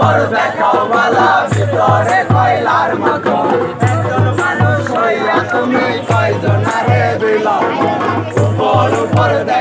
পড়বে কওয়ালা ভিতরে কয়লার মতো। একজন মানুষ হইয়া তুমি কয়জন রে বিল উপর উপর দেখ